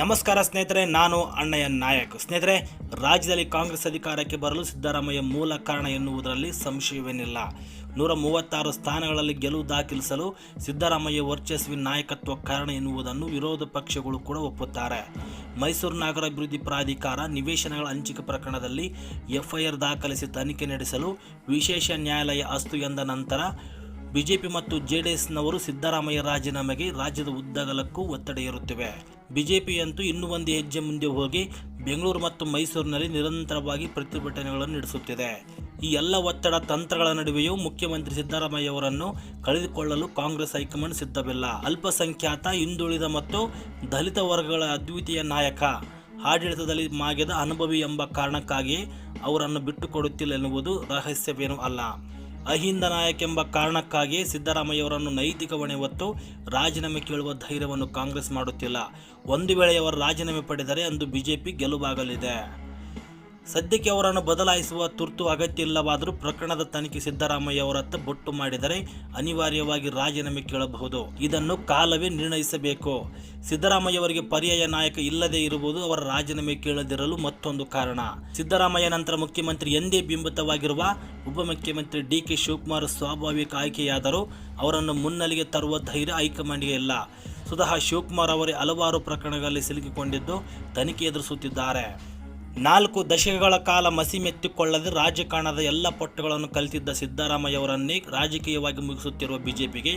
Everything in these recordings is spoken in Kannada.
ನಮಸ್ಕಾರ ಸ್ನೇಹಿತರೆ, ನಾನು ಅಣ್ಣಯ್ಯ ನಾಯಕ್. ಸ್ನೇಹಿತರೆ, ರಾಜ್ಯದಲ್ಲಿ ಕಾಂಗ್ರೆಸ್ ಅಧಿಕಾರಕ್ಕೆ ಬರಲು ಸಿದ್ದರಾಮಯ್ಯ ಮೂಲ ಕಾರಣ ಎನ್ನುವುದರಲ್ಲಿ ಸಂಶಯವೇನಿಲ್ಲ. ನೂರ ಮೂವತ್ತಾರು ಸ್ಥಾನಗಳಲ್ಲಿ ಗೆಲುವು ದಾಖಲಿಸಲು ಸಿದ್ದರಾಮಯ್ಯ ವರ್ಚಸ್ವಿ ನಾಯಕತ್ವ ಕಾರಣ ಎನ್ನುವುದನ್ನು ವಿರೋಧ ಪಕ್ಷಗಳು ಕೂಡ ಒಪ್ಪುತ್ತಾರೆ. ಮೈಸೂರು ನಗರ ಅಭಿವೃದ್ಧಿ ಪ್ರಾಧಿಕಾರ ನಿವೇಶನಗಳ ಹಂಚಿಕೆ ಪ್ರಕರಣದಲ್ಲಿ ಎಫ್ಐಆರ್ ದಾಖಲಿಸಿ ತನಿಖೆ ನಡೆಸಲು ವಿಶೇಷ ನ್ಯಾಯಾಲಯ ಅಸ್ತು ಎಂದ ನಂತರ ಬಿಜೆಪಿ ಮತ್ತು ಜೆಡಿಎಸ್ನವರು ಸಿದ್ದರಾಮಯ್ಯ ರಾಜೀನಾಮೆಗೆ ರಾಜ್ಯದ ಉದ್ದಗಲಕ್ಕೂ ಒತ್ತಡ ಇರುತ್ತಿವೆ ಬಿಜೆಪಿಯಂತೂ ಇನ್ನೂ ಒಂದು ಹೆಜ್ಜೆ ಮುಂದೆ ಹೋಗಿ ಬೆಂಗಳೂರು ಮತ್ತು ಮೈಸೂರಿನಲ್ಲಿ ನಿರಂತರವಾಗಿ ಪ್ರತಿಭಟನೆಗಳನ್ನು ನಡೆಸುತ್ತಿದೆ. ಈ ಎಲ್ಲ ಒತ್ತಡ ತಂತ್ರಗಳ ನಡುವೆಯೂ ಮುಖ್ಯಮಂತ್ರಿ ಸಿದ್ದರಾಮಯ್ಯ ಅವರನ್ನು ಕಳೆದುಕೊಳ್ಳಲು ಕಾಂಗ್ರೆಸ್ ಹೈಕಮಾಂಡ್ ಸಿದ್ಧವಿಲ್ಲ. ಅಲ್ಪಸಂಖ್ಯಾತ, ಹಿಂದುಳಿದ ಮತ್ತು ದಲಿತ ವರ್ಗಗಳ ಅದ್ವಿತೀಯ ನಾಯಕ, ಆಡಳಿತದಲ್ಲಿ ಮಾಗಿದ ಅನುಭವಿ ಎಂಬ ಕಾರಣಕ್ಕಾಗಿ ಅವರನ್ನು ಬಿಟ್ಟುಕೊಡುತ್ತಿಲ್ಲ ಎನ್ನುವುದು ರಹಸ್ಯವೇನೂ ಅಲ್ಲ. ಅಹಿಂದ ನಾಯಕೆಂಬ ಕಾರಣಕ್ಕಾಗಿ ಸಿದ್ದರಾಮಯ್ಯವರನ್ನು ನೈತಿಕ ಹೊಣೆ ಹೊತ್ತು ರಾಜೀನಾಮೆ ಕೇಳುವ ಧೈರ್ಯವನ್ನು ಕಾಂಗ್ರೆಸ್ ಮಾಡುತ್ತಿಲ್ಲ. ಒಂದು ವೇಳೆ ಅವರು ರಾಜೀನಾಮೆ ಪಡೆದರೆ ಅಂದು ಬಿಜೆಪಿ ಗೆಲುವಾಗಲಿದೆ. ಸದ್ಯಕ್ಕೆ ಅವರನ್ನು ಬದಲಾಯಿಸುವ ತುರ್ತು ಅಗತ್ಯ ಇಲ್ಲವಾದರೂ ಪ್ರಕರಣದ ತನಿಖೆ ಸಿದ್ದರಾಮಯ್ಯ ಅವರತ್ತ ಬೊಟ್ಟು ಮಾಡಿದರೆ ಅನಿವಾರ್ಯವಾಗಿ ರಾಜೀನಾಮೆ ಕೇಳಬಹುದು. ಇದನ್ನು ಕಾಲವೇ ನಿರ್ಣಯಿಸಬೇಕು. ಸಿದ್ದರಾಮಯ್ಯ ಅವರಿಗೆ ಪರ್ಯಾಯ ನಾಯಕ ಇಲ್ಲದೆ ಇರುವುದು ಅವರ ರಾಜೀನಾಮೆ ಕೇಳದಿರಲು ಮತ್ತೊಂದು ಕಾರಣ. ಸಿದ್ದರಾಮಯ್ಯ ನಂತರ ಮುಖ್ಯಮಂತ್ರಿ ಎಂದೇ ಬಿಂಬಿತವಾಗಿರುವ ಉಪಮುಖ್ಯಮಂತ್ರಿ ಡಿ ಕೆ ಶಿವಕುಮಾರ್ ಸ್ವಾಭಾವಿಕ ಆಯ್ಕೆಯಾದರೂ ಅವರನ್ನು ಮುನ್ನೆಲೆಗೆ ತರುವ ಧೈರ್ಯ ಹೈಕಮಾಂಡ್ಗೆ ಇಲ್ಲ. ಸ್ವತಃ ಶಿವಕುಮಾರ್ ಅವರೇ ಹಲವಾರು ಪ್ರಕರಣಗಳಲ್ಲಿ ಸಿಲುಕಿಕೊಂಡಿದ್ದು ತನಿಖೆ ಎದುರಿಸುತ್ತಿದ್ದಾರೆ. ನಾಲ್ಕು ದಶಕಗಳ ಕಾಲ ಮಸಿಮೆತ್ತಿಕೊಳ್ಳದೆ ರಾಜಕಾರಣದ ಎಲ್ಲ ಪಟ್ಟುಗಳನ್ನು ಕಲಿತಿದ್ದ ಸಿದ್ದರಾಮಯ್ಯವರನ್ನೇ ರಾಜಕೀಯವಾಗಿ ಮುಗಿಸುತ್ತಿರುವ ಬಿಜೆಪಿಗೆ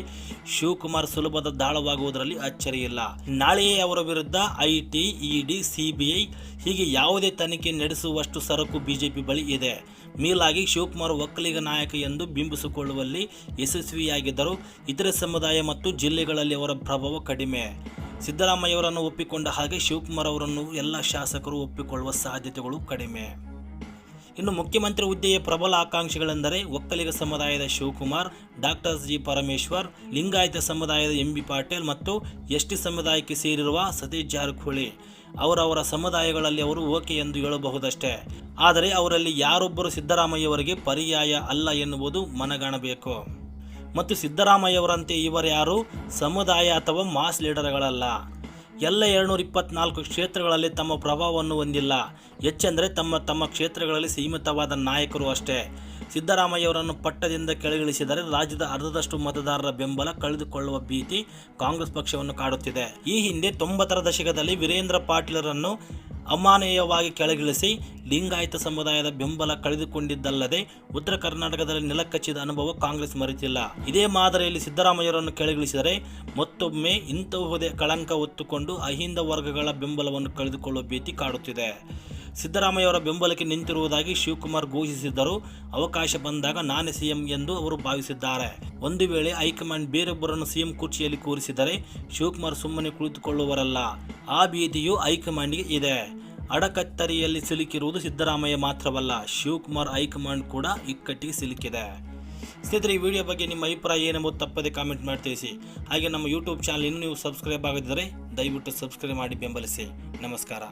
ಶಿವಕುಮಾರ್ ಸುಲಭದ ದಾಳವಾಗುವುದರಲ್ಲಿ ಅಚ್ಚರಿಯಿಲ್ಲ ನಾಳೆಯೇ ಅವರ ವಿರುದ್ಧ ಐಟಿ, ಇಡಿ, ಸಿಬಿಐ ಹೀಗೆ ಯಾವುದೇ ತನಿಖೆ ನಡೆಸುವಷ್ಟು ಸರಕು ಬಿಜೆಪಿ ಬಳಿ ಇದೆ. ಮೀಲಾಗಿ ಶಿವಕುಮಾರ್ ಒಕ್ಕಲಿಗ ನಾಯಕ ಎಂದು ಬಿಂಬಿಸಿಕೊಳ್ಳುವಲ್ಲಿ ಯಶಸ್ವಿಯಾಗಿದ್ದರು. ಇತರೆ ಸಮುದಾಯ ಮತ್ತು ಜಿಲ್ಲೆಗಳಲ್ಲಿ ಅವರ ಪ್ರಭಾವ ಕಡಿಮೆ. ಸಿದ್ದರಾಮಯ್ಯವರನ್ನು ಒಪ್ಪಿಕೊಂಡ ಹಾಗೆ ಶಿವಕುಮಾರ್ ಅವರನ್ನು ಎಲ್ಲ ಶಾಸಕರು ಒಪ್ಪಿಕೊಳ್ಳುವ ಸಾಧ್ಯತೆಗಳು ಕಡಿಮೆ. ಇನ್ನು ಮುಖ್ಯಮಂತ್ರಿ ಹುದ್ದೆಯ ಪ್ರಬಲ ಆಕಾಂಕ್ಷಿಗಳೆಂದರೆ ಒಕ್ಕಲಿಗ ಸಮುದಾಯದ ಶಿವಕುಮಾರ್, ಡಾಕ್ಟರ್ ಜಿ ಪರಮೇಶ್ವರ್, ಲಿಂಗಾಯತ ಸಮುದಾಯದ ಎಂ ಬಿ ಪಾಟೀಲ್ ಮತ್ತು ಎಸ್ ಟಿ ಸಮುದಾಯಕ್ಕೆ ಸೇರಿರುವ ಸತೀಶ್ ಜಾರಕಿಹೊಳಿ. ಅವರವರ ಸಮುದಾಯಗಳಲ್ಲಿ ಅವರು ಓಕೆ ಎಂದು ಹೇಳಬಹುದಷ್ಟೇ. ಆದರೆ ಅವರಲ್ಲಿ ಯಾರೊಬ್ಬರು ಸಿದ್ದರಾಮಯ್ಯವರಿಗೆ ಪರ್ಯಾಯ ಅಲ್ಲ ಎನ್ನುವುದು ಮನಗಾಣಬೇಕು. ಮತ್ತು ಸಿದ್ದರಾಮಯ್ಯವರಂತೆ ಇವರ್ಯಾರು ಸಮುದಾಯ ಅಥವಾ ಮಾಸ್ ಲೀಡರ್ಗಳಲ್ಲ. ಎಲ್ಲ ಎರಡುನೂರ ಇಪ್ಪತ್ನಾಲ್ಕು ಕ್ಷೇತ್ರಗಳಲ್ಲಿ ತಮ್ಮ ಪ್ರಭಾವವನ್ನು ಹೊಂದಿಲ್ಲ. ಹೆಚ್ಚೆಂದರೆ ತಮ್ಮ ತಮ್ಮ ಕ್ಷೇತ್ರಗಳಲ್ಲಿ ಸೀಮಿತವಾದ ನಾಯಕರು ಅಷ್ಟೇ. ಸಿದ್ದರಾಮಯ್ಯವರನ್ನು ಪಟ್ಟದಿಂದ ಕೆಳಗಿಳಿಸಿದರೆ ರಾಜ್ಯದ ಅರ್ಧದಷ್ಟು ಮತದಾರರ ಬೆಂಬಲ ಕಳೆದುಕೊಳ್ಳುವ ಭೀತಿ ಕಾಂಗ್ರೆಸ್ ಪಕ್ಷವನ್ನು ಕಾಡುತ್ತಿದೆ. ಈ ಹಿಂದೆ ತೊಂಬತ್ತರ ದಶಕದಲ್ಲಿ ವೀರೇಂದ್ರ ಪಾಟೀಲರನ್ನು ಅಮಾನವೀಯವಾಗಿ ಕೆಳಗಿಳಿಸಿ ಲಿಂಗಾಯತ ಸಮುದಾಯದ ಬೆಂಬಲ ಕಳೆದುಕೊಂಡಿದ್ದಲ್ಲದೆ ಉತ್ತರ ಕರ್ನಾಟಕದಲ್ಲಿ ನೆಲಕಚ್ಚಿದ ಅನುಭವ ಕಾಂಗ್ರೆಸ್ ಮರೆತಿಲ್ಲ. ಇದೇ ಮಾದರಿಯಲ್ಲಿ ಸಿದ್ದರಾಮಯ್ಯರನ್ನು ಕೆಳಗಿಳಿಸಿದರೆ ಮತ್ತೊಮ್ಮೆ ಇಂತಹುದೇ ಕಳಂಕ ಹೊತ್ತುಕೊಂಡು ಅಹಿಂದ ವರ್ಗಗಳ ಬೆಂಬಲವನ್ನು ಕಳೆದುಕೊಳ್ಳುವ ಭೀತಿ ಕಾಡುತ್ತಿದೆ. ಸಿದ್ದರಾಮಯ್ಯವರ ಬೆಂಬಲಕ್ಕೆ ನಿಂತಿರುವುದಾಗಿ ಶಿವಕುಮಾರ್ ಘೋಷಿಸಿದ್ದರು. ಅವಕಾಶ ಬಂದಾಗ ನಾನೇ ಸಿಎಂ ಎಂದು ಅವರು ಭಾವಿಸಿದ್ದಾರೆ. ಒಂದು ವೇಳೆ ಹೈಕಮಾಂಡ್ ಬೇರೊಬ್ಬರನ್ನು ಸಿಎಂ ಕುರ್ಚಿಯಲ್ಲಿ ಕೂರಿಸಿದರೆ ಶಿವಕುಮಾರ್ ಸುಮ್ಮನೆ ಕುಳಿತುಕೊಳ್ಳುವರಲ್ಲ. ಆ ಭೀತಿಯು ಹೈಕಮಾಂಡ್ಗೆ ಇದೆ. ಅಡಕತ್ತರಿಯಲ್ಲಿ ಸಿಲುಕಿರುವುದು ಸಿದ್ದರಾಮಯ್ಯ ಮಾತ್ರವಲ್ಲ, ಶಿವಕುಮಾರ್ ಹೈಕಮಾಂಡ್ ಕೂಡ ಇಕ್ಕಟ್ಟಿಗೆ ಸಿಲುಕಿದೆ. ಸ್ನೇಹಿತರೆ, ಈ ವಿಡಿಯೋ ಬಗ್ಗೆ ನಿಮ್ಮ ಅಭಿಪ್ರಾಯ ಏನೆಂಬುದು ತಪ್ಪದೆ ಕಾಮೆಂಟ್ ಮಾಡಿ ತಿಳಿಸಿ. ಹಾಗೆ ನಮ್ಮ ಯೂಟ್ಯೂಬ್ ಚಾನಲ್ ಇನ್ನೂ ನೀವು ಸಬ್ಸ್ಕ್ರೈಬ್ ಆಗದಿದ್ದರೆ ದಯವಿಟ್ಟು ಸಬ್ಸ್ಕ್ರೈಬ್ ಮಾಡಿ ಬೆಂಬಲಿಸಿ. ನಮಸ್ಕಾರ.